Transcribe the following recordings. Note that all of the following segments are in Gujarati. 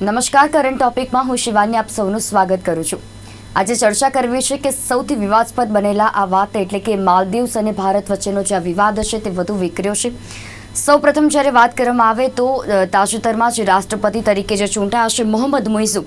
નમસ્કાર કરંટ ટોપિકમાં હું શિવાની આપ સૌનું સ્વાગત કરું છું. આજે ચર્ચા કરવી છે કે સૌથી વિવાદસ્પદ બનેલા આ વાત એટલે કે માલદીવ્સ અને ભારત વચ્ચેનો જે આ વિવાદ છે તે વધુ વિકર્યો છે. સૌપ્રથમ જ્યારે વાત કરવામાં આવે તો તાજેતરમાં જે રાષ્ટ્રપતિ તરીકે જે ચૂંટાયા છે મોહમ્મદ મુઇઝુ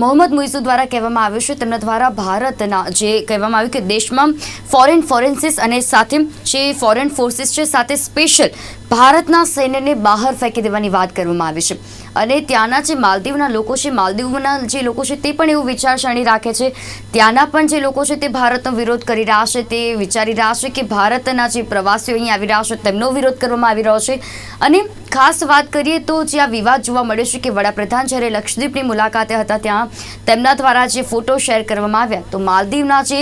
મોહમ્મદ મુઇઝુ દ્વારા કહેવામાં આવ્યું છે, તેમના દ્વારા ભારતના જે કહેવામાં આવ્યું કે દેશમાં ફોરેન ફોરેન્સિસ અને સાથે જે ફોરેન ફોર્સિસ છે, સાથે સ્પેશિયલ ભારતના સૈન્યને બહાર ફેંકી દેવાની વાત કરવામાં આવી છે. અને ત્યાંના જે માલદીવના લોકો છે, માલદીવના જે લોકો છે તે પણ એવું વિચારસરણી રાખે છે. ત્યાંના પણ જે લોકો છે તે ભારતનો વિરોધ કરી રહ્યા છે, તે વિચારી રહ્યા છે કે ભારતના જે પ્રવાસીઓ અહીં આવી રહ્યા છે, તેમનો વિરોધ કરવામાં આવી રહ્યો છે. અને ખાસ વાત કરીએ તો જે આ વિવાદ જોવા મળ્યો છે કે વડાપ્રધાન જ્યારે લક્ષદ્વીપની મુલાકાતે હતા, ત્યાં તેમના દ્વારા જે ફોટો શેર કરવામાં આવ્યા, તો માલદીવના જે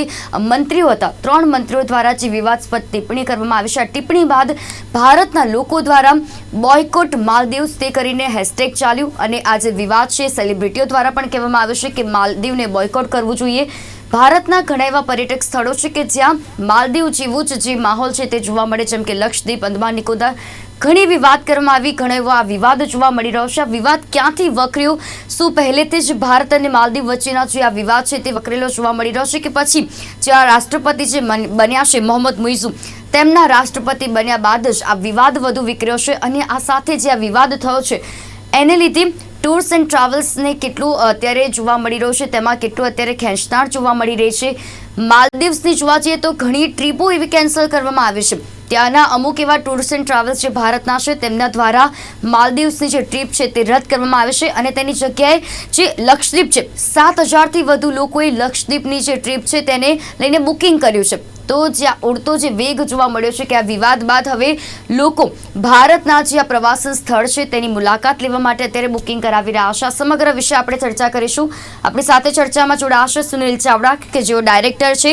મંત્રીઓ હતા, ત્રણ મંત્રીઓ દ્વારા જે વિવાદસ્પદ ટિપ્પણી કરવામાં આવી છે. આ ટિપ્પણી બાદ ભારતના લોકો દ્વારા બોયકોટ માલદીવ્સ તે કરીને હેશટેગ ચાલ્યું અને આ જે વિવાદ છે. સેલિબ્રિટીઓ દ્વારા પણ કહેવામાં આવ્યું છે કે માલદીવને બોયકોટ કરવું જોઈએ. ભારતના ઘણા એવા પર્યટક સ્થળો છે કે જ્યાં માલદીવ જેવું જ જે માહોલ છે તે જોવા મળે, જેમ કે લક્ષદ્વીપ, અંદમાન, નિકોબાર ઘણી એવી વાત કરવામાં આવી, ઘણો એવો આ વિવાદ જોવા મળી રહ્યો છે. આ વિવાદ ક્યાંથી વકર્યો? શું પહેલેથી જ ભારત અને માલદીવ વચ્ચેના જે આ વિવાદ છે તે વકરેલો જોવા મળી રહ્યો છે કે પછી જે આ રાષ્ટ્રપતિ જે બન્યા છે, મોહમ્મદ મુઇઝુ, તેમના રાષ્ટ્રપતિ બન્યા બાદ જ આ વિવાદ વધુ વિકર્યો છે અને આ સાથે જે આ વિવાદ થયો છે, એને લીધે ટૂર્સ એન્ડ ટ્રાવેલ્સને કેટલું અત્યારે જોવા મળી રહ્યું છે, તેમાં કેટલું અત્યારે ખેંચતાણ જોવા મળી રહી છે માલદીવ્સની જોવા જઈએ તો ઘણી ટ્રીપો એવી કેન્સલ કરવામાં આવી છે. ત્યાંના અમુક એવા ટૂર્સ એન્ડ ટ્રાવેલ્સ જે ભારતના છે, તેમના દ્વારા માલદીવ્સની જે ટ્રીપ છે તે રદ કરવામાં આવે છે અને તેની જગ્યાએ જે લક્ષદ્વીપ છે, સાત હજારથી વધુ લોકોએ લક્ષદ્વીપની જે ટ્રીપ છે તેને લઈને બુકિંગ કર્યું છે. તો જ્યાં ઉડતો જે વેગ જોવા મળ્યો છે કે આ વિવાદ બાદ હવે લોકો ભારતના જે આ પ્રવાસન સ્થળ છે તેની મુલાકાત લેવા માટે અત્યારે બુકિંગ કરાવી રહ્યા છે. સમગ્ર વિશે આપણે ચર્ચા કરીશું. આપણી સાથે ચર્ચામાં જોડાશે સુનિલ ચાવડા, કે જેઓ ડાયરેક્ટર છે.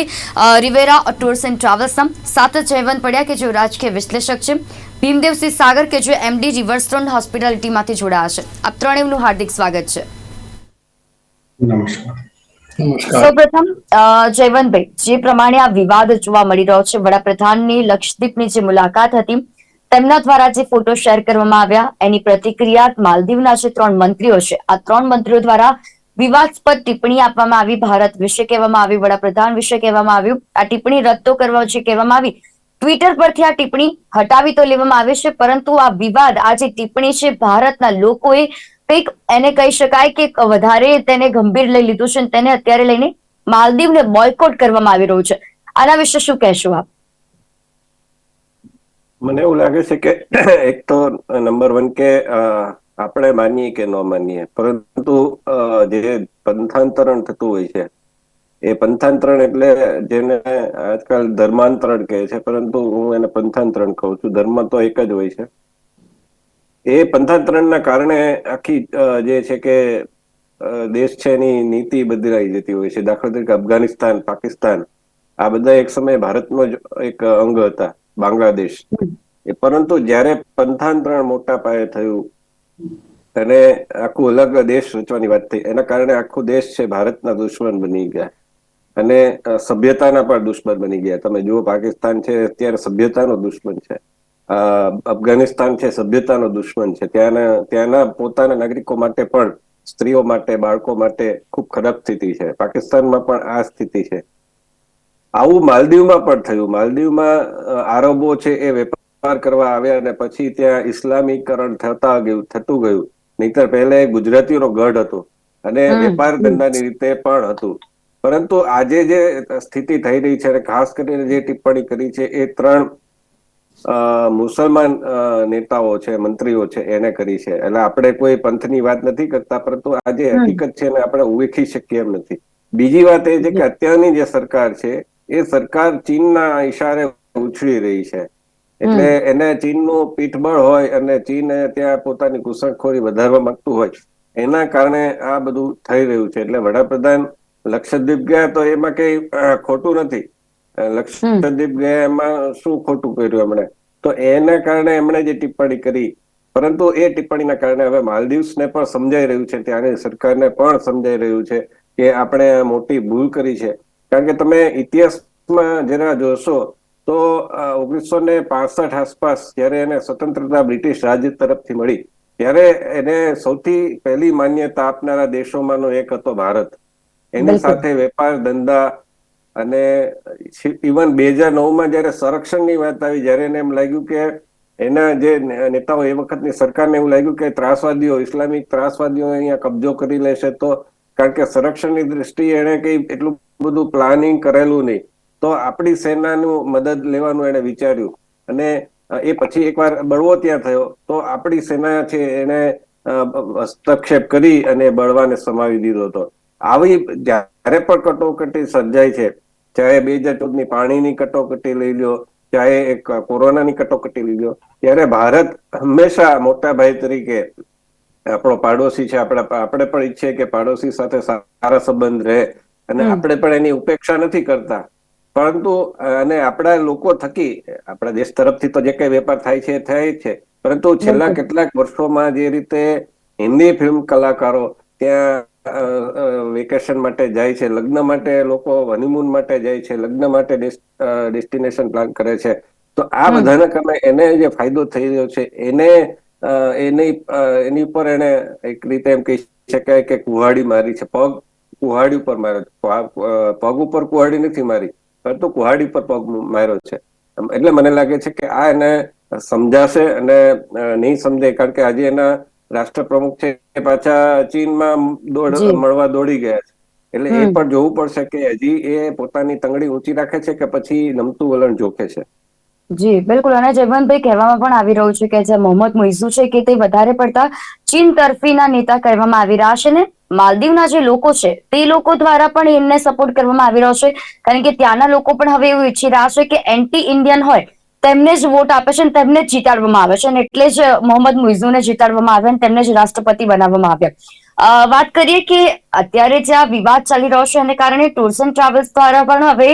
રિવેરા ટૂર્સ એન્ડ ટ્રાવેલ્સના સાત જયવંત પડ્યા કે જેઓ રાજકીય વિશ્લેષક છે ભીમદેવસિંહ સાગર કે જે એમડી રિવરસ્ટોન હોસ્પિટાલિટીમાંથી જોડાયા છે. આપ ત્રણેયનું હાર્દિક સ્વાગત છે. નમસ્કાર. નમસ્કાર. સૌપ્રથમ જયવંતભાઈ જે પ્રમાણે આ વિવાદ જોવા મળી રહ્યો છે વડાપ્રધાનની લક્ષદ્વીપની જે મુલાકાત હતી તેમના દ્વારા જે ફોટો શેર કરવામાં આવ્યા એની પ્રતિક્રિયા માલદીવના જે ત્રણ મંત્રીઓ છે આ ત્રણ મંત્રીઓ દ્વારા વિવાદસ્પદ ટિપ્પણી આપવામાં આવી, ભારત વિશે કહેવામાં આવી, વડાપ્રધાન વિશે કહેવામાં આવ્યું. આ ટિપ્પણી રદ કરવા છે કહેવામાં આવી. ટ્વિટર પરથી આ ટિપ્પણી હટાવી તો લેવામાં આવે છે, પરંતુ આ વિવાદ, આ જે ટિપ્પણી છે, ભારતના લોકોએ કંઈક એને કહી શકાય કે વધારે તેને ગંભીર લઈ લીધું છે તેને અત્યારે લઈને માલદીવને બોયકોટ કરવામાં આવી રહ્યું છે. આના વિશે શું કહેશો આપ? મને એવું લાગે છે કે એક તો નંબર વન કે આપણે માનીએ કે ન માનીએ પરંતુ જે પંથાંતરણ થતું હોય છે એ પંથાંતરણ એટલે જેને આજકાલ ધર્માંતરણ કહે છે પરંતુ હું એને પંથાંતરણ કહું છું. ધર્મ તો એક જ હોય છે. એ પંથાંતરણના કારણે આખી જે છે કે દેશ છે એની નીતિ બદલાઈ જતી હોય છે. દાખલા તરીકે અફઘાનિસ્તાન પાકિસ્તાન આ બધા એક સમયે ભારતનો જ એક અંગ હતા બાંગ્લાદેશ. એ પરંતુ જ્યારે પંથાંતરણ મોટા પાયે થયું અને આખું અલગ દેશ રચવાની વાત થઈ. એના કારણે આખો દેશ છે ભારતના દુશ્મન બની ગયા. અને સભ્યતાના પણ દુશ્મન બની ગયા. તમે જુઓ પાકિસ્તાન છે, અત્યારે સભ્યતાનો દુશ્મન છે. અફઘાનિસ્તાન છે, સભ્યતાનો દુશ્મન છે. ત્યાંના ત્યાંના પોતાના નાગરિકો માટે પણ, સ્ત્રીઓ માટે, બાળકો માટે ખૂબ ખરાબ સ્થિતિ છે. પાકિસ્તાનમાં પણ આ સ્થિતિ છે. આવું માલદીવમાં પણ થયું. માલદીવમાં આરબો છે એ વેપાર કરવા આવ્યા અને પછી ત્યાં ઇસ્લામીકરણ થતા ગયું થતું ગયું. નહીતર પહેલા ગુજરાતીઓનો ગઢ હતો અને વેપાર ધંધાની રીતે પણ હતું. પરંતુ આજે જે સ્થિતિ થઈ રહી છે અને ખાસ કરીને જે ટિપ્પણી કરી છે એ ત્રણ મુસલમાન નેતાઓ છે મંત્રીઓ છે એને કરી છે. એટલે આપણે કોઈ પંથની વાત નથી કરતા પરંતુ આ જે હકીકત છે એને આપણે ઉવેખી શકીએ એમ નથી. બીજી વાત એ છે કે અત્યારની જે સરકાર છે એ સરકાર ચીનના ઈશારે ઉછળી રહી છે. એટલે એને ચીનનું પીઠબળ હોય અને ચીન ત્યાં પોતાની ઘૂસણખોરી વધારવા માંગતું હોય એના કારણે આ બધું થઈ રહ્યું છે. એટલે વડાપ્રધાન લક્ષદ્વીપ ગયા તો એમાં કઈ ખોટું નથી. લક્ષદ્વીપ ગયા એમાં શું ખોટું કર્યું એમણે? તો એના કારણે એમણે જે ટિપ્પણી કરી પરંતુ એ ટિપ્પણીના કારણે હવે માલદીવ્સને પણ સમજાઈ રહ્યું છે ત્યાંની સરકારને પણ સમજાઈ રહ્યું છે કે આપણે મોટી ભૂલ કરી છે. કારણ કે તમે ઇતિહાસમાં જરા જોશો તો ઓગણીસો ને પાસઠ આસપાસ જ્યારે એને સ્વતંત્રતા બ્રિટિશ રાજ તરફથી મળી ત્યારે એને સૌથી પહેલી માન્યતા આપનારા દેશોમાંનો એક હતો ભારત. એની સાથે વેપાર ધંધા અને ઇવન બે હજાર નવમાં જયારે સંરક્ષણની વાત આવી જ્યારે એને એમ લાગ્યું કે એના જે નેતાઓ એ વખતની સરકારને એવું લાગ્યું કે ત્રાસવાદીઓ ઇસ્લામિક ત્રાસવાદીઓ અહીંયા કબજો કરી લેશે તો કારણ કે સંરક્ષણની દ્રષ્ટિએ એને કઈ એટલું બધું પ્લાનિંગ કરેલું નહીં. તો આપણી સેનાનું મદદ લેવાનું એને વિચાર્યું. અને એ પછી એકવાર બળવો ત્યાં થયો તો આપણી સેના છે એને હસ્તક્ષેપ કરી અને બળવાને સમાવી દીધો હતો. આવી જ્યારે પણ કટોકટી સર્જાય છે ચાહે બે હજાર ચૌદની પાણીની કટોકટી લઈ લ્યો ચાહે એક કોરોનાની કટોકટી લઈ લ્યો ત્યારે ભારત હંમેશા મોટા ભાઈ તરીકે આપણો પાડોશી છે. આપણા આપણે પણ ઈચ્છીએ કે પાડોશી સાથે સારા સંબંધ રહે. અને આપણે પણ એની ઉપેક્ષા નથી કરતા. પરંતુ અને આપણા લોકો થકી આપણા દેશ તરફથી તો જે કઈ વેપાર થાય છે એ થાય છે. પરંતુ છેલ્લા કેટલાક વર્ષોમાં જે રીતે હિન્દી ફિલ્મ કલાકારો ત્યાં વેકેશન માટે જાય છે લગ્ન માટે લોકો હનીમૂન માટે જાય છે લગ્ન માટે ડેસ્ટિનેશન પ્લાન કરે છે. તો આ બધાને કારણે એને જે ફાયદો થઈ રહ્યો છે એને એની એની ઉપર એને એક રીતે એમ કહી શકાય કે કુહાડી મારી છે. પગ કુહાડી ઉપર માર્યો છે. પગ ઉપર કુહાડી નથી મારી. પરંતુ કુહાડી પર પગ માર્યો છે. એટલે મને લાગે છે કે આ એને સમજાશે અને નહીં સમજે કારણ કે આજે એના રાષ્ટ્ર પ્રમુખ છે એ પાછા ચીનમાં દોડ મળવા દોડી ગયા છે. એટલે એ પણ જોવું પડશે કે હજી એ પોતાની તંગડી ઊંચી રાખે છે કે પછી નમતું વલણ જોખે છે. જી, બિલકુલ. અને જયવંતભાઈ કહેવામાં પણ આવી રહ્યું છે કે જે મોહમ્મદ મુઇઝુ છે કે તે વધારે પડતા ચીન તરફીના નેતા કહેવામાં આવી રહ્યા છે ને માલદીવના જે લોકો છે, તે લોકો દ્વારા પણ એમને સપોર્ટ કરવામાં આવી રહ્યો છે. કારણ કે ત્યાંના લોકો પણ હવે એવું ઈચ્છી રહ્યા છે કે એન્ટી ઇન્ડિયન હોય તેમને જ વોટ આપે છે અને તેમને જ જીતાડવામાં આવે છે અને એટલે જ મોહમ્મદ મુઇઝુને જીતાડવામાં આવ્યા અને તેમને જ રાષ્ટ્રપતિ બનાવવામાં આવ્યા. વાત કરીએ કે અત્યારે જે આ વિવાદ ચાલી રહ્યો છે એને કારણે ટુર્સ એન્ડ ટ્રાવેલ્સ દ્વારા પણ હવે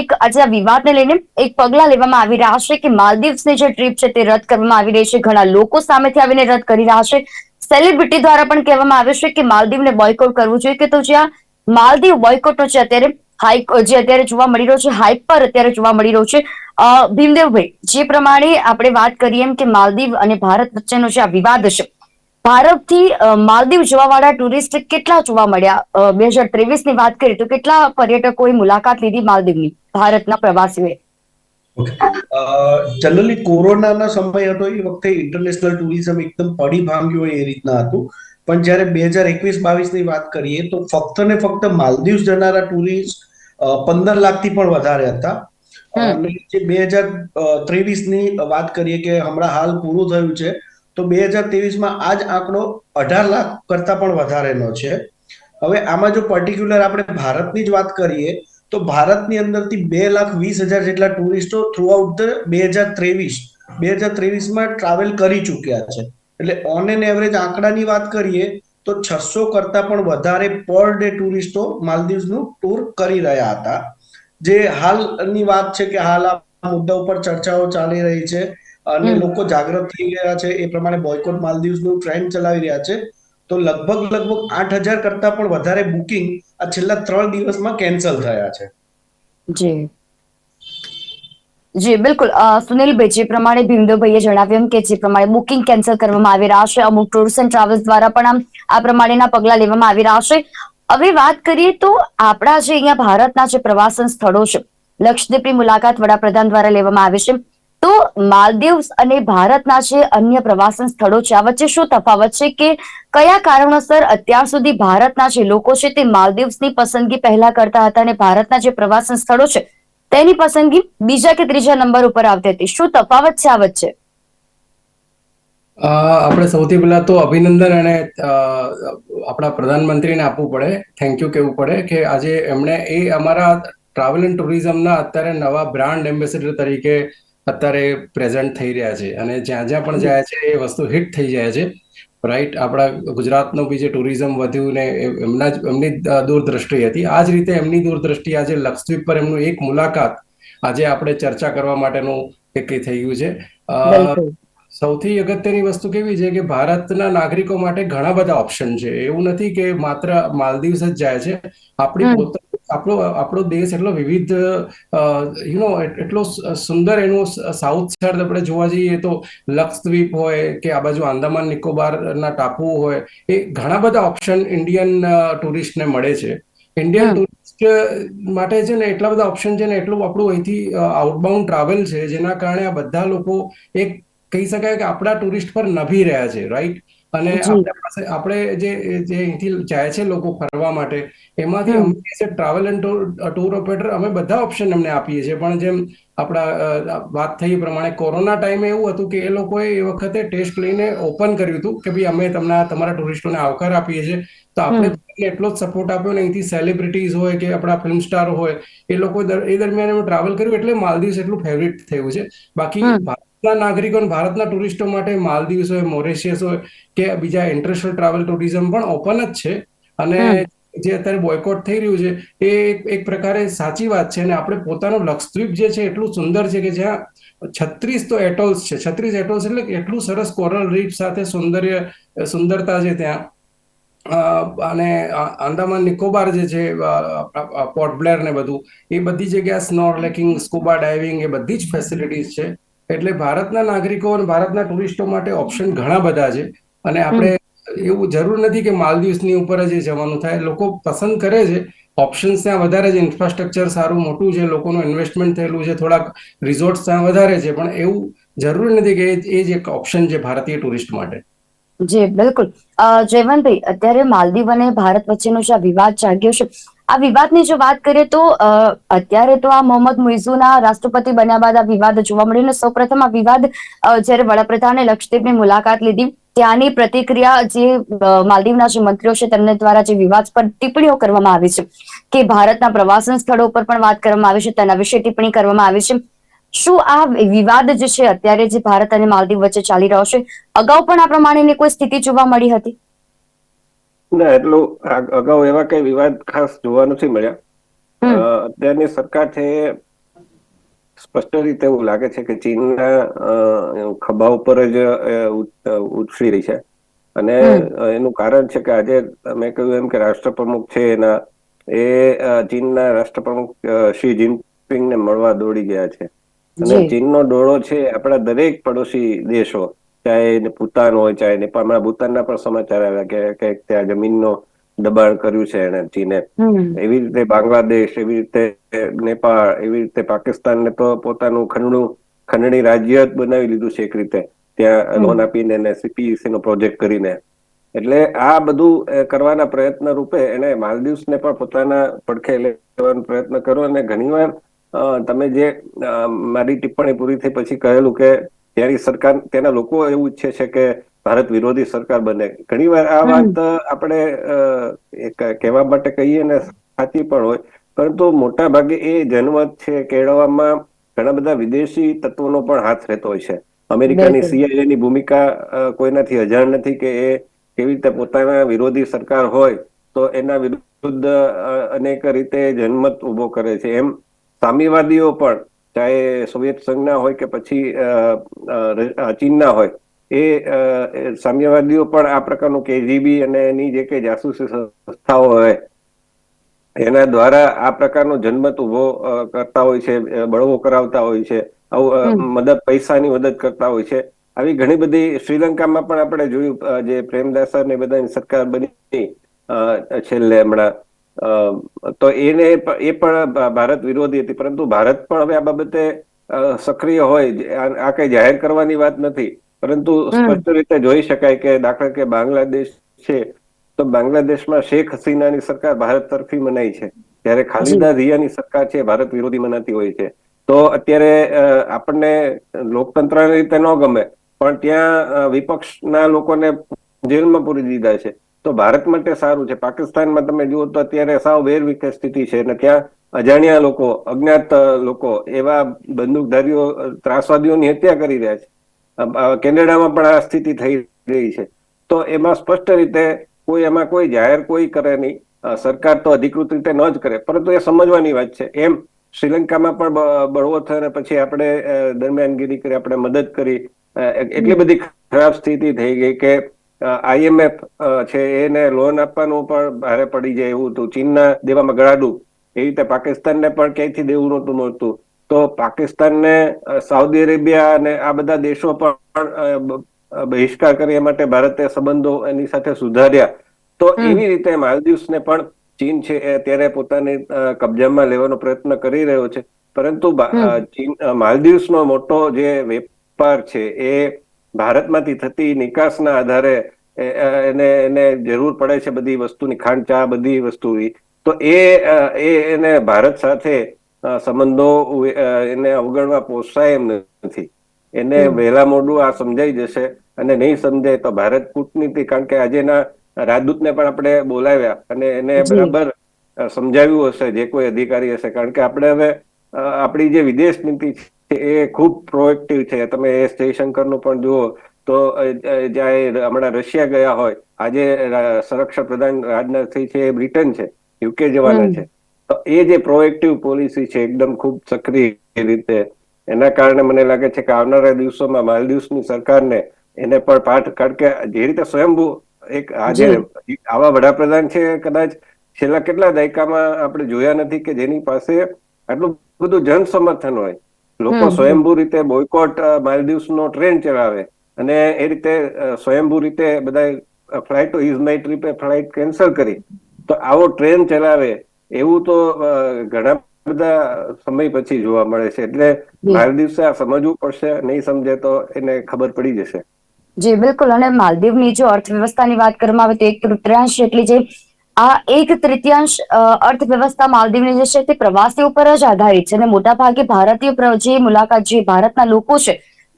એક આજે વિવાદને લઈને એક પગલા લેવામાં આવી રહ્યા છે કે માલદીવ્સની જે ટ્રીપ છે તે રદ કરવામાં આવી રહી છે. ઘણા લોકો સામેથી આવીને રદ કરી રહ્યા છે. સેલિબ્રિટી દ્વારા પણ કહેવામાં આવે છે કે માલદીવને બોયકોટ કરવું જોઈએ કે તો જ્યાં માલદીવ બોયકોટનો છે અત્યારે હાઈક જે અત્યારે જોવા મળી રહ્યો છે હાઈક પર અત્યારે જોવા મળી રહ્યો છે. ભીમદેવભાઈ, જે પ્રમાણે આપણે વાત કરીએ એમ કે માલદીવ અને ભારત વચ્ચેનો જે આ વિવાદ છે, ભારતથી માલદીવ જવા વાળા ટુરિસ્ટ કેટલા જોવા મળ્યા? બે હજાર ત્રેવીસની વાત કરીએ તો કેટલા પર્યટકોએ મુલાકાત લીધી માલદીવની, ભારતના પ્રવાસીઓએ? જનરલી કોરોનાના સમય હતો, એ વખતે ઇન્ટરનેશનલ ટુરિઝમ એકદમ પડી ભાંગ્યું હોય એ રીતના હતું. પણ જ્યારે બે હજાર એકવીસ બાવીસની વાત કરીએ તો ફક્ત ને ફક્ત માલદીવ જનારા ટુરિસ્ટ પંદર લાખથી પણ વધારે હતા. જે બે હજાર ત્રેવીસની વાત કરીએ કે હમણાં હાલ પૂરું થયું છે તો બે હજાર ત્રેવીસમાં આ જ આંકડો અઢાર લાખ કરતા પણ વધારેનો છે. હવે આમાં જો પર્ટિક્યુલર આપણે ભારતની જ વાત કરીએ તો ભારતની અંદરથી બે લાખ વીસ હજાર જેટલા ટુરિસ્ટો થ્રુ આઉટ ધ બે હજાર ત્રેવીસ બે હજાર ત્રેવીસમાં ટ્રાવેલ કરી ચૂક્યા છે. એટલે ઓન એન એવરેજ આંકડાની વાત કરીએ તો છસો કરતા પણ વધારે પર ડે ટુરિસ્ટો માલદીવ્સનું ટૂર કરી રહ્યા હતા. જે હાલની વાત છે કે હાલ આ મુદ્દા ઉપર ચર્ચાઓ ચાલી રહી છે અને લોકો જાગૃત થઈ ગયા છે. એ પ્રમાણે બોયકોટ માલદીવ્સનું ટ્રેન્ડ ચલાવી રહ્યા છે. તો લગભગ લગભગ આઠ હજાર કરતા પણ વધારે બુકિંગ આ છેલ્લા ત્રણ દિવસમાં કેન્સલ થયા છે. જી. જી, બિલકુલ. સુનિલભાઈ, જે પ્રમાણે ભીમદેવભાઈએ જણાવ્યું કે જે પ્રમાણે બુકિંગ કેન્સલ કરવામાં આવી રહ્યા છે, અમુક ટુર્સ એન્ડ ટ્રાવેલ્સ દ્વારા પણ આમ આ પ્રમાણેના પગલા લેવામાં આવી રહ્યા છે. હવે વાત કરીએ તો આપણા જે અહીંયા ભારતના જે પ્રવાસન સ્થળો છે, લક્ષદ્વીપની મુલાકાત વડાપ્રધાન દ્વારા લેવામાં આવે છે. તો માલદીવ અને ભારતના જે અન્ય પ્રવાસન સ્થળો છે, આ વચ્ચે શું તફાવત છે કે કયા કારણોસર અત્યાર સુધી ભારતના જે લોકો છે તે માલદીવ્સની પસંદગી પહેલા કરતા હતા અને ભારતના જે પ્રવાસન સ્થળો છે તેની પસંદગી બીજા કે ત્રીજા નંબર ઉપર આવતી હતી. શું તફાવત છે આ વચ્ચે? આપણે સૌથી પહેલા તો અભિનંદન અને આપણા પ્રધાનમંત્રીને આપવું પડે. થેન્ક યુ કહેવું પડે કે આજે એમણે એ અમારા ટ્રાવેલ એન્ડ ટુરિઝમના અત્યારે નવા બ્રાન્ડ એમ્બેસેડર તરીકે અત્યારે પ્રેઝન્ટ થઈ રહ્યા છે. અને જ્યાં જ્યાં પણ જાય છે એ વસ્તુ હિટ થઈ જાય છે. રાઈટ આપણા ગુજરાતનું બી જે ટુરિઝમ વધ્યું ને એમના જ એમની દૂરદ્રષ્ટિ હતી. આ જ રીતે એમની દૂરદ્રષ્ટિ આજે લક્ષદ્વીપ પર એમનું એક મુલાકાત આજે આપણે ચર્ચા કરવા માટેનું એક થઈ ગયું છે. સૌથી અગત્યની વસ્તુ કેવી છે કે ભારતના નાગરિકો માટે ઘણા બધા ઓપ્શન છે. એવું નથી કે માત્ર માલદીવ્સ જ જાય છે. આપણી આપણો આપણો દેશ એટલો વિવિધ યુ નો એટલો સુંદર એનું સાઉથ સાઈડ આપણે જોવા જઈએ તો લક્ષદ્વીપ હોય કે આ બાજુ આંદામાન નિકોબારના ટાપુ હોય એ ઘણા બધા ઓપ્શન ઇન્ડિયન ટુરિસ્ટને મળે છે. ઇન્ડિયન ટુરિસ્ટ માટે છે ને એટલા બધા ઓપ્શન છે ને એટલું આપણું અહીંથી આઉટબાઉન્ડ ટ્રાવેલ છે જેના કારણે આ બધા લોકો એક કહી શકાય કે આપણા ટુરિસ્ટ પર નભી રહ્યા છે રાઈટ અને. આપણા પાસે આપણે જે જે અહીંથી જાય છે લોકો ફરવા માટે એમાંથી અમે ટ્રાવેલ એન્ડ ટૂર ઓપરેટર અમે બધા ઓપ્શન એમને આપીએ છીએ. પણ જેમ આપણા વાત થઈ પ્રમાણે કોરોના ટાઈમે એવું હતું કે એ લોકોએ એ વખતે ટેસ્ટ લઈને ઓપન કર્યું હતું કે ભાઈ અમે તમને તમારા ટુરિસ્ટોને આવકાર આપીએ છીએ. તો આપણે એટલો જ સપોર્ટ આપ્યો ને અહીંથી સેલિબ્રિટીઝ હોય કે આપણા ફિલ્મ સ્ટાર હોય એ લોકો એ દરમિયાન ટ્રાવેલ કર્યું એટલે માલદીવ્સ એટલું ફેવરિટ થયું છે. બાકી. ભારતના નાગરિકો ભારતના ટુરિસ્ટો માટે માલદીવ્સ હોય મોરેશિયસ હોય કે બીજા ઇન્ટરનેશનલ ટ્રાવેલ ટુરિઝમ પણ ઓપન જ છે. અને જે અત્યારે બોયકોટ થઈ રહ્યું છે એ એક- પ્રકારે સાચી વાત છે અને આપણે પોતાનું લક્ષદ્વીપ જે છે એટલું સુંદર છે કે જ્યાં છત્રીસ તો એટોલ્સ છે. છત્રીસ એટોલ્સ એટલે એટલું સરસ કોરલ રીફ સાથે સૌંદર્ય સુંદરતા છે ત્યાં. અને આંદામાન નિકોબાર જે છે પોર્ટ બ્લેર ને બધું એ બધી જગ્યા સ્નોર્લેકિંગ સ્કુબા ડાઇવિંગ એ બધી જ ફેસિલિટીઝ છે. એટલે ભારતના નાગરિકો અને ભારતના ટુરિસ્ટો માટે ઓપ્શન ઘણા બધા છે. અને આપણે એવું જરૂર નથી કે માલદીવ્સની ઉપર જ જવાનું થાય. લોકો પસંદ કરે છે. ઓપ્શન્સ ત્યાં વધારે છે. ઇન્ફ્રાસ્ટ્રક્ચર સારું, મોટું છે. લોકોનું ઇન્વેસ્ટમેન્ટ થયેલું છે. થોડાક રિઝોર્ટ ત્યાં વધારે છે. પણ એવું જરૂરી નથી કે એ- જ એક ઓપ્શન છે ભારતીય ટુરિસ્ટ માટે. જી, બિલકુલ. જયવંતભાઈ, અત્યારે માલદીવ અને ભારત વચ્ચેનો જે વિવાદ જાગ્યો છે આ વિવાદની જો વાત કરીએ તો અત્યારે તો આ મોહમ્મદ મુઇઝુના રાષ્ટ્રપતિ બન્યા બાદ આ વિવાદ જોવા મળ્યો અને સૌપ્રથમ આ વિવાદ જ્યારે વડાપ્રધાને લક્ષદ્વીપની મુલાકાત લીધી, ત્યાંની પ્રતિક્રિયા જે માલદીવના જે મંત્રીઓ છે તેમને દ્વારા જે વિવાદ પર ટિપ્પણીઓ કરવામાં આવી છે કે ભારતના પ્રવાસન સ્થળો પર પણ વાત કરવામાં આવી છે, તેના વિશે ટિપ્પણી કરવામાં આવી છે. શું આ વિવાદ જે છે અત્યારે જે ભારત અને માલદીવ વચ્ચે ચાલી રહ્યો છે, અગાઉ પણ આ પ્રમાણેની કોઈ સ્થિતિ જોવા મળી હતી? ના એટલું અગાઉ એવા કઈ વિવાદ ખાસ જોવા નથી મળ્યા. અત્યારની સરકાર છે સ્પષ્ટ રીતે એવું લાગે છે કે ચીનના ખભા ઉપર જ ઉછળી રહી છે. અને એનું કારણ છે કે આજે મેં કહ્યું એમ કે રાષ્ટ્રપ્રમુખ છે એના એ ચીનના રાષ્ટ્રપ્રમુખ શી જિનપિંગને મળવા દોડી ગયા છે. અને. ચીનનો ડોળો છે આપણા દરેક પડોશી દેશો. ચાહે એને ભૂતાન હોય ચાહે નેપાળ હમણાં ભૂતાનના પણ સમાચાર આવ્યા કે ત્યાં જમીનનો દબાણ કર્યું છે એને ચીને એવી રીતે બાંગ્લાદેશ એવી રીતે નેપાળ એવી રીતે પાકિસ્તાનને તો પોતાનું ખંડનું ખંડણી રાજ્ય જ બનાવી લીધું છે એક રીતે. ત્યાં. લોન આપીને એને સીપીસી નો પ્રોજેક્ટ કરીને. એટલે આ બધું કરવાના પ્રયત્ન રૂપે એને માલદીવ્સને પણ પોતાના પડખે લેવાનો પ્રયત્ન કર્યો અને ઘણીવાર તમે જે મારી ટિપ્પણી પૂરી થઈ પછી કહેલું કે ત્યાંની સરકાર ત્યાંના લોકો એવું ઈચ્છે છે કે ભારત વિરોધી સરકાર બને. ઘણીવાર આ વાત આપણે કહેવા માટે કહીએ ને સાચી પણ હોય. પરંતુ મોટા ભાગે એ જનમત છે કેળવવામાં ઘણા બધા વિદેશી તત્વોનો પણ હાથ રહેતો હોય છે. અમેરિકાની બિલકુલ. CIA ની ભૂમિકા કોઈનાથી અજાણ નથી કે એ કેવી રીતે પોતાના વિરોધી સરકાર હોય તો એના વિરુદ્ધ અનેક રીતે જનમત ઊભો કરે છે. એમ સામ્યવાદીઓ પણ ચાહે સોવિયત સંઘના હોય કે પછી ચીનના હોય એ સામ્યવાદીઓ પણ આ પ્રકારનું કેજીબી અને એની જે કઈ જાસૂસી સંસ્થાઓ હોય એના દ્વારા આ પ્રકારનો જન્મત ઊભો કરતા હોય છે બળવો કરાવતા હોય છે આવું. મદદ પૈસાની મદદ કરતા હોય છે આવી ઘણી બધી શ્રીલંકામાં પણ આપણે જોયું જે પ્રેમદાસા ને બધાની સરકાર બની છેલ્લે હમણાં તો એને એ પણ ભારત વિરોધી હતી પરંતુ ભારત પણ હવે આ બાબતે સક્રિય હોય આ કઈ જાહેર કરવાની વાત નથી. પરંતુ સ્પષ્ટ રીતે જોઈ શકાય કે દાખલા કે બાંગ્લાદેશ છે તો બાંગ્લાદેશમાં શેખ હસીનાની સરકાર ભારત તરફી મનાઈ છે. જ્યારે ખાલિદા ઝિયાની સરકાર છે ભારત વિરોધી મનાતી હોય છે. તો અત્યારે આપણને લોકતંત્ર રીતે ન ગમે પણ ત્યાં વિપક્ષના લોકોને જેલમાં પૂરી દીધા છે. તો ભારત માટે સારું છે. પાકિસ્તાનમાં તમે જુઓ તો અત્યારે સાવ વેરવિખેર સ્થિતિ છે અને ત્યાં અજાણ્યા લોકો, અજ્ઞાત લોકો એવા બંદૂકધારીઓ, ત્રાસવાદીઓની હત્યા કરી રહ્યા છે. કેનેડામાં પણ આ સ્થિતિ થઈ રહી છે. તો એમાં સ્પષ્ટ રીતે કોઈ એમાં કોઈ જાહેર કોઈ કરે નહીં. સરકાર તો અધિકૃત રીતે ન જ કરે. પરંતુ એ સમજવાની વાત છે. એમ શ્રીલંકામાં પણ બળવો થયો અને પછી આપણે દરમિયાનગીરી કરી, આપણે મદદ કરી. એટલી બધી ખરાબ સ્થિતિ થઈ ગઈ કે આઈએમએફ છે એને લોન આપવાનું પણ ભારે પડી જાય એવું હતું. ચીનના દેવામાં ગળાડું. એ રીતે પાકિસ્તાનને પણ ક્યાંયથી દેવું નહોતું નહોતું તો પાકિસ્તાનને સાઉદી અરેબિયા અને આ બધા દેશો પણ બહિષ્કાર કર્યા માટે ભારતે સંબંધો એની સાથે સુધાર્યા. તો એવી રીતે માલદીવ્સને પણ ચીન છે એ અત્યારે પોતાની કબજામાં લેવાનો પ્રયત્ન કરી રહ્યો છે. પરંતુ ચીન માલદીવ્સનો મોટો જે વેપાર છે એ ભારતમાંથી થતી નિકાસના આધારે એને એને જરૂર પડે છે બધી વસ્તુની ખાંડ ચા બધી વસ્તુ તો એ એ એને ભારત સાથે સંબંધો એને અવગણવા પોસાય એમ નથી. એને વહેલા મોડું આ સમજાઈ જશે અને નહીં સમજાય તો ભારત કૂટનીતિ કારણ કે આજેના રાજદૂતને પણ આપણે બોલાવ્યા અને એને બરાબર સમજાવ્યું હશે જે કોઈ અધિકારી હશે. કારણ કે આપણે હવે આપણી જે વિદેશ નીતિ છે એ ખૂબ પ્રોએક્ટિવ છે. તમે એસ જયશંકરનું પણ જુઓ તો જ્યારે હમણાં રશિયા ગયા હોય આજે સંરક્ષણ પ્રધાન રાજનાથસિંહ છે એ બ્રિટન છે યુકે જવાના છે. તો એ જે પ્રોએક્ટિવ પોલિસી છે એકદમ ખૂબ સક્રિય રીતે એના કારણે મને લાગે છે કે આવનારા દિવસોમાં માલદીવ્સની સરકારને એને પણ પાઠ કારણ કે જે રીતે સ્વયંભૂ એક આજે આવા વડાપ્રધાન છે કદાચ છેલ્લા કેટલા દાયકામાં આપણે જોયા નથી કે જેની પાસે આટલું બધું જન સમર્થન હોય લોકો સ્વયંભૂ રીતે બોયકોટ માલદીવ્સ નો ટ્રેન ચલાવે. અને એ રીતે સ્વયંભૂ રીતે બધા ફ્લાઇટ ઇઝ માય ટ્રીપે ફ્લાઇટ કેન્સલ કરી. તો આવો ટ્રેન ચલાવે. એવું તો ઘણા બધા સમય પછી જોવા મળે છે. એટલે. માલદીવ્સે આ સમજવું પડશે નહીં સમજે તો એને ખબર પડી જશે. જી બિલકુલ. અને માલદીવની જો અર્થવ્યવસ્થાની વાત કરવામાં આવે તો એક તૃતીયાંશ જેટલી જે આ એક તૃતીયાંશ અર્થવ્યવસ્થા માલદીવની જે છે તે પ્રવાસી ઉપર જ આધારિત છે અને મોટાભાગે ભારતીય જે મુલાકાત, જે ભારતના લોકો છે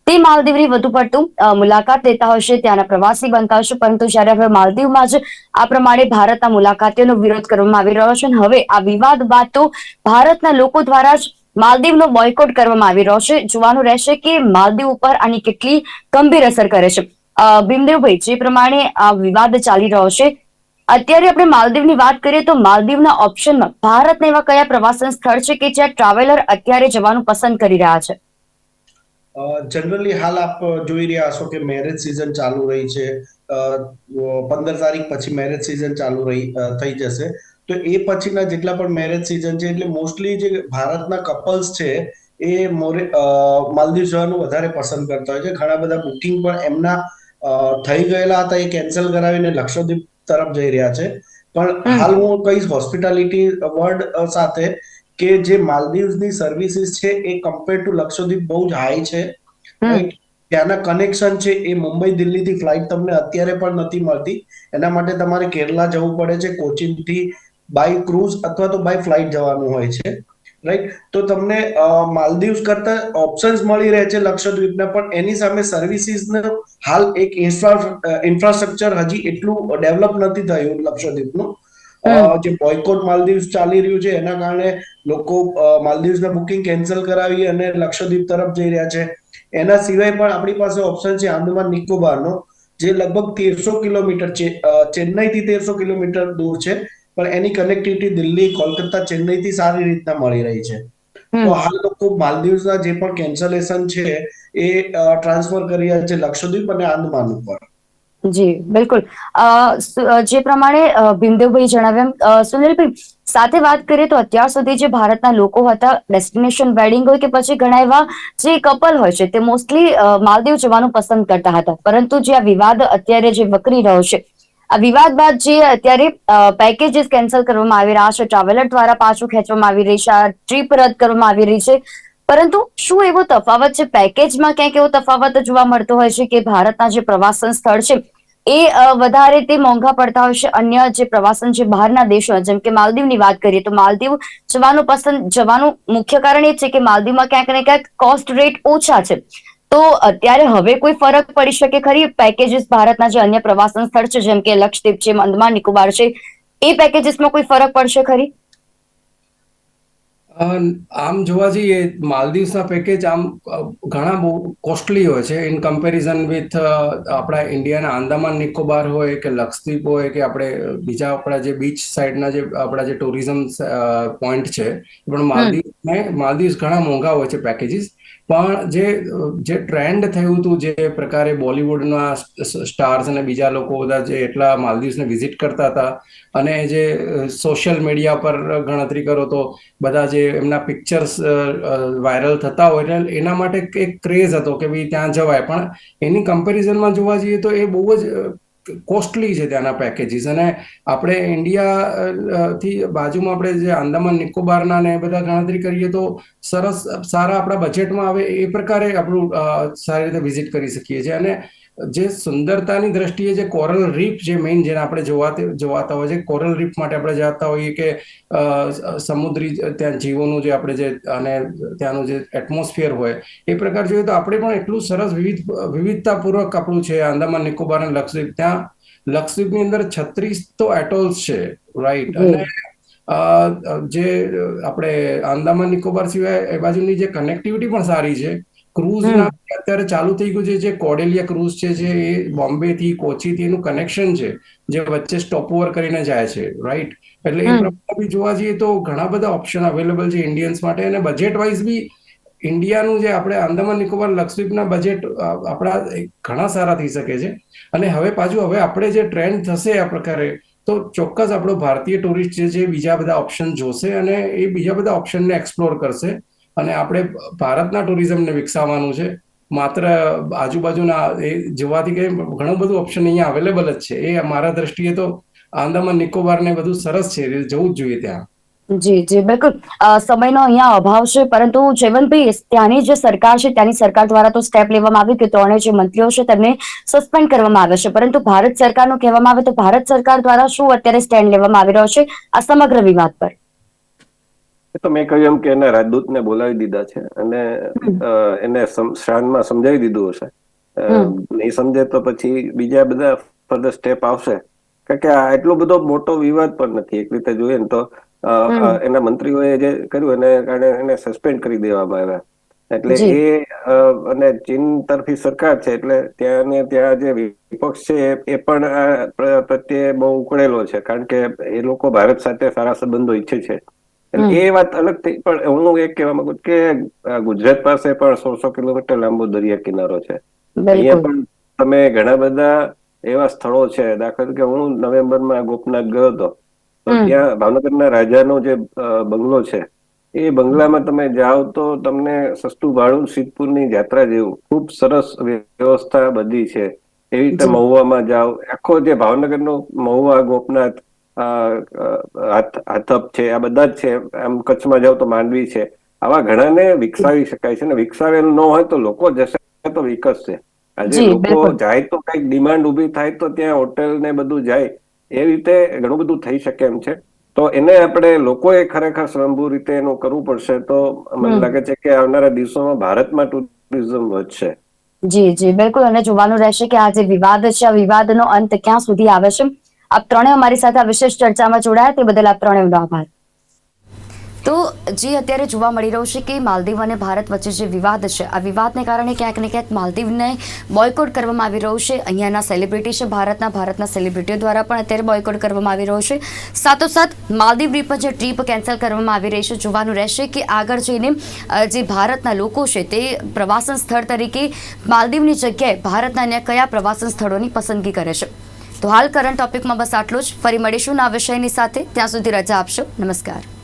તે માલદીવની વધુ પડતું મુલાકાત લેતા હશે ત્યાંના પ્રવાસી બનતા હશે પરંતુ જ્યારે હવે માલદીવમાં જ આ પ્રમાણે ભારતના મુલાકાતીઓનો વિરોધ કરવામાં આવી રહ્યો છે અને હવે આ વિવાદ બાદ તો ભારતના લોકો દ્વારા જ માલદીવનો બોયકોટ કરવામાં આવી રહ્યો છે. જોવાનું રહેશે કે માલદીવ ઉપર આની કેટલી ગંભીર અસર કરે છે. ભીમદેવભાઈ, જે પ્રમાણે આ વિવાદ ચાલી રહ્યો છે અત્યારે આપણે માલદીવની વાત કરીએ તો માલદીવના ઓપ્શનમાં ભારતના એવા કયા પ્રવાસન સ્થળ છે કે જ્યાં ટ્રાવેલર અત્યારે જવાનું પસંદ કરી રહ્યા છે? જનરલી હાલ આપ જોઈ રહ્યા હશો કે મેરેજ સિઝન ચાલુ રહી છે. પંદર તારીખ પછી મેરેજ સિઝન ચાલુ રહી થઈ જશે. તો એ પછીના જેટલા પણ મેરેજ સિઝન છે, એટલે મોસ્ટલી જે ભારતના કપલ્સ છે, એ મોરે માલદીવ જવાનું વધારે પસંદ કરતા હોય છે. ઘણા બધા બુકિંગ પણ એમના થઈ ગયેલા હતા, એ કેન્સલ કરાવીને લક્ષદ્વીપ તરફ જઈ રહ્યા છે. પણ હાલ હું કહીશ હોસ્પિટાલિટી વર્ડ સાથે કે જે માલદીવ્સની સર્વિસીસ છે એ કમ્પેર ટુ લક્ષદ્વીપ બહુ જ હાઈ છે. ત્યાંના કનેક્શન છે એ મુંબઈ દિલ્હીથી ફ્લાઇટ તમને અત્યારે પણ નથી મળતી. એના માટે તમારે કેરલા જવું પડે છે કોચિનથી બાય ક્રૂઝ અથવા તો બાય ફ્લાઇટ જવાનું હોય છે. રાઈટ તો તમને માલદીવ માલદીવ્સ કરતા ઓપ્શન્સ મળી રહે છે લક્ષદ્વીપના પણ એની સામે સર્વિસીસનો હાલ એક ઇન્ફ્રાસ્ટ્રક્ચર હજી એટલું ડેવલપ નથી થયું લક્ષદ્વીપનું. જે બોયકોટ માલદીવ્સ ચાલી રહ્યું છે એના કારણે લોકો માલદીવ્સના બુકિંગ કેન્સલ કરાવી અને લક્ષદ્વીપ તરફ જઈ રહ્યા છે. એના સિવાય પણ આપણી પાસે ઓપ્શન છે આંદમાન નિકોબારનો જે લગભગ તેરસો કિલોમીટર છે ચેન્નઈથી તેરસો કિલોમીટર દૂર છે. પણ એની કનેક્ટિવિટી દિલ્હી કોલકાતા ચેન્નઈથી સારી રીતના મળી રહી છે. તો હાલ લોકો માલદીવ્સના જે પણ કેન્સલેશન છે એ ટ્રાન્સફર કરી રહ્યા છે લક્ષદ્વીપ અને આંદમાન ઉપર. જી બિલકુલ. જે પ્રમાણે અ, ભીમદેવભાઈ જણાવ્યા સુનિલભાઈ સાથે વાત કરીએ તો અત્યાર સુધી જે ભારતના લોકો હતા ડેસ્ટિનેશન વેડિંગ હોય કે પછી ઘણા એવા જે કપલ હોય છે તે મોસ્ટલી માલદીવ જવાનું પસંદ કરતા હતા. પરંતુ જે આ વિવાદ અત્યારે જે વકરી રહ્યો છે આ વિવાદ બાદ જે અત્યારે પેકેજીસ કેન્સલ કરવામાં આવી રહ્યા છે ટ્રાવેલર દ્વારા પાછું ખેંચવામાં આવી રહી છે, આ ટ્રીપ રદ કરવામાં આવી રહી છે. પરંતુ શું એવો તફાવત છે? પેકેજમાં ક્યાંક એવો તફાવત જોવા મળતો હોય છે કે ભારતના જે પ્રવાસન સ્થળ છે, એ વધારે તે મોંઘા પડતા હોય છે. અન્ય જે પ્રવાસન છે બહારના દેશો, જેમ કે માલદીવની વાત કરીએ તો માલદીવ જવાનું પસંદ, જવાનું મુખ્ય કારણ એ છે કે માલદીવમાં ક્યાંક ને ક્યાંક કોસ્ટ રેટ ઓછા છે. તો અત્યારે હવે કોઈ ફરક પડી શકે ખરી? પેકેજીસ ભારતના જે અન્ય પ્રવાસન સ્થળ છે જેમ કે લક્ષદ્વીપ છે અંદમાન નિકોબાર છે એ પેકેજીસમાં કોઈ ફરક પડશે ખરી? આમ જોવા જઈએ માલદીવ્સના પેકેજ આમ ઘણા બહુ કોસ્ટલી હોય છે. ઇન કમ્પેરિઝન વિથ આપણા ઇન્ડિયાના આંદામાન નિકોબાર હોય કે લક્ષદ્વીપ હોય કે આપણે બીજા આપણા જે બીચ સાઈડના જે આપણા જે ટુરિઝમ પોઈન્ટ છે પણ માલદીવ માલદીવ્સ ઘણા મોંઘા હોય છે પેકેજીસ પણ જે જે ટ્રેન્ડ થયું હતું, જે પ્રકારે બોલિવૂડના સ્ટાર્સ અને બીજા લોકો બધા જે એટલા માલદીવ્સને વિઝિટ કરતા હતા અને જે સોશિયલ મીડિયા પર ગણતરી કરો તો બધા જે એમના પિક્ચર્સ વાયરલ થતા હોય એટલે એના માટે એક ક્રેઝ હતો કે ભાઈ ત્યાં જવાય. પણ એની કમ્પેરિઝનમાં જોવા જઈએ તો એ બહુ જ કોસ્ટલી છે ત્યાંના પેકેજીસ અને આપણે ઇન્ડિયા થી બાજુમાં આપણે જે આંદામાન, નિકોબારના ને બધા ગણતરી કરીએ તો સરસ, સારા આપણા બજેટમાં આવે એ પ્રકારે આપણું સારી રીતે વિઝિટ કરી શકીએ છીએ. અને જે સુંદરતાની દ્રષ્ટિએ જે કોરલ રીફ જે મેઇન જેને આપણે જોવાતે જોવાતા હોય છે કોરલ રીફ માટે આપણે જતા હોઈએ કે સમુદ્રી ત્યાં જીવોનું જે આપણે જે અને ત્યાંનું જે એટમોસ્ફિયર હોય એ પ્રકાર જોઈએ તો આપણે પણ એટલું સરસ વિવિધ વિવિધતાપૂર્વક આપણું છે આંદામાન નિકોબાર અને લક્ષદ્વીપ. ત્યાં લક્ષદ્વીપની અંદર છત્રીસ તો એટોલ્સ છે રાઈટ અને જે આપણે આંદામાન નિકોબાર સિવાય એ બાજુની જે કનેક્ટિવિટી પણ સારી છે. ક્રૂઝના અત્યારે ચાલુ થઈ ગયું છે જે કોડેલિયા ક્રૂઝ છે જે એ બોમ્બે થી કોચી થી એનું કનેક્શન છે જે વચ્ચે સ્ટોપ ઓવર કરીને જાય છે રાઈટ એટલે એ પ્રમાણે બી જોવા જઈએ તો ઘણા બધા ઓપ્શન અવેલેબલ છે ઇન્ડિયન્સ માટે અને બજેટ વાઇઝ બી ઇન્ડિયાનું જે આપણે આંદામાન નિકોબાર લક્ષદ્વીપના બજેટ આપણા ઘણા સારા થઈ શકે છે. અને હવે પાછું હવે આપણે જે ટ્રેન્ડ થશે આ પ્રકારે તો ચોક્કસ આપણો ભારતીય ટુરિસ્ટ જે છે બીજા બધા ઓપ્શન જોશે અને એ બીજા બધા ઓપ્શનને એક્સપ્લોર કરશે. અને આપણે ભારતના ટુરિઝમને વિકસાવવાનું છે. માત્ર આજુબાજુના એ જોવાથી કે ઘણું બધું ઓપ્શન અહીંયા અવેલેબલ જ છે. એ મારા દ્રષ્ટિએ તો આંદામાન નિકોબાર ને બધું સરસ છે. જવું જ જોઈએ ત્યાં. જી જી, બિલકુલ. સમયનો અહીંયા અભાવ છે, પરંતુ જયવંતભાઈ, ત્યાંની જે સરકાર છે, ત્યાંની સરકાર દ્વારા તો સ્ટેપ લેવામાં આવ્યું કે ત્રણે જે મંત્રીઓ છે, તેમને સસ્પેન્ડ કરવામાં આવે છે. પરંતુ ભારત સરકારનું કહેવામાં આવે તો ભારત સરકાર દ્વારા શું અત્યારે સ્ટેન્ડ લેવામાં આવી રહ્યો છે? આ સમગ્ર વિવાદ પર. તો મેં કહ્યું એમ કે એના રાજદૂતને બોલાવી દીધા છે અને એને શાનમાં સમજાવી દીધું હશે. નહીં સમજે તો પછી બીજા બધા ફર્ધર સ્ટેપ આવશે. કારણ કે આ એટલો બધો મોટો વિવાદ પણ નથી એક રીતે જોઈએ ને તો એના મંત્રીઓએ જે કર્યું એને કારણે એને સસ્પેન્ડ કરી દેવામાં આવ્યા. એટલે એ અને ચીન તરફી સરકાર છે એટલે ત્યાં ને ત્યાં જે વિપક્ષ છે એ પણ આ પ્રત્યે બહુ ઉકળેલો છે. કારણ કે એ લોકો ભારત સાથે સારા સંબંધો ઈચ્છે છે. એટલે એ વાત અલગ થઈ પણ હું એક કહેવા માંગુ કે ગુજરાત પાસે પણ સોળસો કિલોમીટર લાંબો દરિયા કિનારો છે. અહીંયા પણ તમે ઘણા બધા એવા સ્થળો છે દાખલા તરીકે હું નવેમ્બરમાં ગોપનાથ ગયો હતો તો ત્યાં ભાવનગરના રાજાનો જે બંગલો છે એ બંગલામાં તમે જાઓ તો તમને સસ્તું ભાડું સિદ્ધપુરની જાત્રા જેવું ખૂબ સરસ વ્યવસ્થા બધી છે એવી રીતે મહુવામાં જાઓ. આખો જે ભાવનગરનો મહુવા ગોપનાથ હાથપ છે આ બધા જ છે આમ કચ્છમાં જાવ તો માંડવી છે. આવા ઘણાને વિકસાવી શકાય છે ને વિકસાવેલ ન હોય તો લોકો જશે તો વિકસશે. આજે લોકો જાય તો કંઈક ડિમાન્ડ ઊભી થાય તો ત્યાં હોટેલ ને બધું જાય. એ રીતે ઘણું બધું થઈ શકે એમ છે. તો એને આપણે લોકોએ ખરેખર સ્વયંભૂ રીતે એનું કરવું પડશે તો મને લાગે છે કે આવનારા દિવસોમાં ભારતમાં ટુરિઝમ વધશે. જી જી બિલકુલ. અને જોવાનું રહેશે કે આ જે વિવાદ છે આ વિવાદનો અંત ક્યાં સુધી આવે છે? આપ ત્રણેય અમારી સાથે આ વિશેષ ચર્ચામાં જોડાયા, તે બદલ આપ ત્રણેયનો આભાર. તો જે અત્યારે જોવા મળી રહ્યું છે કે માલદીવ અને ભારત વચ્ચે જે વિવાદ છે, આ વિવાદને કારણે ક્યાંક ને ક્યાંક માલદીવને બોયકોટ કરવામાં આવી રહ્યું છે. અહીંયાના સેલિબ્રિટી છે, ભારતના ભારતના સેલિબ્રિટીઓ દ્વારા પણ અત્યારે બોયકોટ કરવામાં આવી રહ્યો છે. સાથોસાથ માલદીવ ટ્રીપ જે ટ્રીપ કેન્સલ કરવામાં આવી રહી છે, જોવાનું રહેશે કે આગળ જઈને જે ભારતના લોકો છે તે પ્રવાસન સ્થળ તરીકે માલદીવની જગ્યાએ ભારતના અન્ય કયા પ્રવાસન સ્થળોની પસંદગી કરે છે. તો હાલ કરંટ ટોપિકમાં બસ આટલું જ. ફરી મળીશું આ વિષયની સાથે. ત્યાં સુધી રજા આપશો. નમસ્કાર.